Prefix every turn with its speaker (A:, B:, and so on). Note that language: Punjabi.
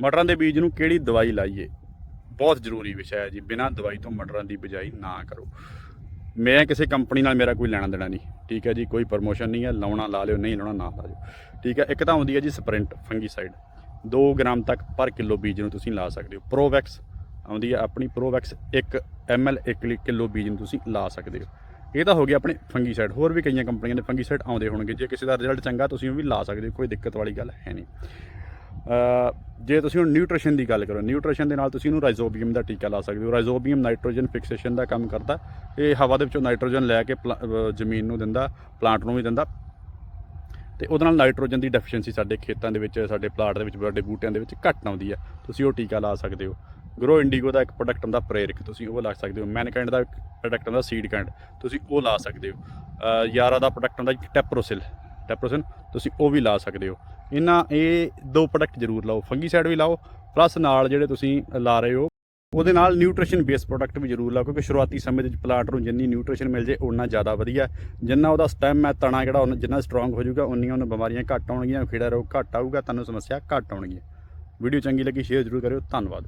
A: ਮਟਰਾਂ ਦੇ ਬੀਜ ਨੂੰ ਕਿਹੜੀ ਦਵਾਈ ਲਾਈਏ? ਬਹੁਤ ਜ਼ਰੂਰੀ ਵਿਸ਼ਾ ਹੈ ਜੀ, ਬਿਨਾਂ ਦਵਾਈ ਤੋਂ ਮਟਰਾਂ ਦੀ ਬਿਜਾਈ ਨਾ ਕਰੋ। ਮੈਂ ਕਿਸੇ ਕੰਪਨੀ ਨਾਲ ਮੇਰਾ ਕੋਈ ਲੈਣਾ ਦੇਣਾ ਨਹੀਂ, ਠੀਕ ਹੈ ਜੀ, ਕੋਈ ਪ੍ਰਮੋਸ਼ਨ ਨਹੀਂ ਹੈ, ਲਾਉਣਾ ਲਾ ਲਿਓ, ਨਹੀਂ ਲਾਉਣਾ ਨਾ ਲਾ ਲਿਓ। ਠੀਕ ਹੈ, ਇੱਕ ਤਾਂ ਆਉਂਦੀ ਹੈ ਜੀ ਸਪ੍ਰਿੰਟ, ਫੰਗੀਸਾਈਡ। 2 ਗ੍ਰਾਮ ਤੱਕ ਪਰ ਕਿਲੋ ਬੀਜ ਨੂੰ ਤੁਸੀਂ ਲਾ ਸਕਦੇ ਹੋ। ਪ੍ਰੋਵੈਕਸ ਆਉਂਦੀ ਹੈ, ਆਪਣੀ ਪ੍ਰੋਵੈਕਸ 1 ml 1 ਕਿਲੋ ਬੀਜ ਨੂੰ ਤੁਸੀਂ ਲਾ ਸਕਦੇ ਹੋ। ਇਹ ਤਾਂ ਹੋ ਗਿਆ ਆਪਣੇ ਫੰਗੀਸਾਈਡ। ਹੋਰ ਵੀ ਕਈਆਂ ਕੰਪਨੀਆਂ ਦੇ ਫੰਗੀਸਾਈਡ ਆਉਂਦੇ ਹੋਣਗੇ। ਜੇ ਕਿਸੇ ਦਾ ਰਿਜ਼ਲਟ ਚੰਗਾ, ਤੁਸੀਂ ਉਹ ਵੀ ਲਾ ਸਕਦੇ ਹੋ, ਕੋਈ ਦਿੱਕਤ ਵਾਲੀ ਗੱਲ ਹੈ ਨਹੀਂ। ਜੇ ਤੁਸੀਂ ਹੁਣ ਨਿਊਟ੍ਰੀਸ਼ਨ ਦੀ ਗੱਲ ਕਰੋ ਨਿਊਟ੍ਰੀਸ਼ਨ ਦੇ ਨਾਲ ਤੁਸੀਂ ਇਹਨੂੰ ਰਾਈਜ਼ੋਬੀਅਮ ਦਾ ਟੀਕਾ ਲਾ ਸਕਦੇ ਹੋ। ਰਾਈਜ਼ੋਬੀਅਮ ਨਾਈਟ੍ਰੋਜਨ ਫਿਕਸੇਸ਼ਨ ਦਾ ਕੰਮ ਕਰਦਾ। ਇਹ ਹਵਾ ਦੇ ਵਿੱਚੋਂ ਨਾਈਟ੍ਰੋਜਨ ਲੈ ਕੇ ਪਲਾ- ਜ਼ਮੀਨ ਨੂੰ ਦਿੰਦਾ ਪਲਾਂਟ ਨੂੰ ਵੀ ਦਿੰਦਾ। ਤੇ ਉਹਦੇ ਨਾਲ ਨਾਈਟ੍ਰੋਜਨ ਦੀ ਡੈਫੀਸ਼ੀਐਂਸੀ ਸਾਡੇ ਖੇਤਾਂ ਦੇ ਵਿੱਚ ਸਾਡੇ ਪਲਾਟ ਦੇ ਵਿੱਚ ਵੱਡੇ ਬੂਟਿਆਂ ਦੇ ਵਿੱਚ ਘੱਟ ਆਉਂਦੀ ਹੈ। ਤੁਸੀਂ ਉਹ ਟੀਕਾ ਲਾ ਸਕਦੇ ਹੋ। ਗਰੋ ਇੰਡੀਗੋ ਦਾ ਇੱਕ ਪ੍ਰੋਡਕਟ ਹੁੰਦਾ ਪ੍ਰੇਰਿਕ ਤੁਸੀਂ ਉਹ ਲਾ ਸਕਦੇ ਹੋ। ਮੈਨਕਾਈਂਡ ਦਾ ਪ੍ਰੋਡਕਟ ਹੁੰਦਾ ਸੀਡ ਕੈਂਡ ਤੁਸੀਂ ਉਹ ਲਾ ਸਕਦੇ ਹੋ। ਅ, ਯਾਰਾ ਦਾ ਪ੍ਰੋਡਕਟ ਹੁੰਦਾ ਟੈਪਰੋਸਿਲ ਟੈਪਰੋਸਿਨ ਤੁਸੀਂ ਉਹ ਵੀ ਲਾ ਸਕਦੇ ਹੋ। ਇਹਨਾਂ ਇਹ ਦੋ ਪ੍ਰੋਡਕਟ ਜ਼ਰੂਰ ਲਾਓ ਫੰਗੀਸਾਈਡ ਵੀ ਲਾਓ ਪਲੱਸ ਨਾਲ ਜਿਹੜੇ ਤੁਸੀਂ ਲਾ ਰਹੇ ਹੋ, ਉਹਦੇ ਨਾਲ ਨਿਊਟ੍ਰੀਸ਼ਨ ਬੇਸ ਪ੍ਰੋਡਕਟ ਵੀ ਜ਼ਰੂਰ ਲਾਓ, ਕਿਉਂਕਿ ਸ਼ੁਰੂਆਤੀ ਸਮੇਂ ਦੇ ਵਿੱਚ ਪਲਾਂਟ ਨੂੰ ਜਿੰਨੀ ਨਿਊਟ੍ਰੀਸ਼ਨ ਮਿਲ ਜੇ ਉਨਾ ਜ਼ਿਆਦਾ ਵਧੀਆ। ਜਿੰਨਾ ਉਹਦਾ ਸਟੈਮ ਹੈ, ਤਣਾ ਜਿਹੜਾ, ਉਹਨਾਂ ਜਿੰਨਾ ਸਟਰੋਂਗ ਹੋ ਜਾਊਗਾ ਉਨੀਆਂ ਉਹਨਾਂ ਬਿਮਾਰੀਆਂ ਘੱਟ ਆਉਣਗੀਆਂ, ਖੀੜਾ ਰੋਗ ਘੱਟ ਆਊਗਾ, ਤੁਹਾਨੂੰ ਸਮੱਸਿਆ ਘੱਟ ਆਉਣਗੀਆਂ। ਵੀਡੀਓ ਚੰਗੀ ਲੱਗੀ ਸ਼ੇਅਰ ਜ਼ਰੂਰ ਕਰਿਓ, ਧੰਨਵਾਦ।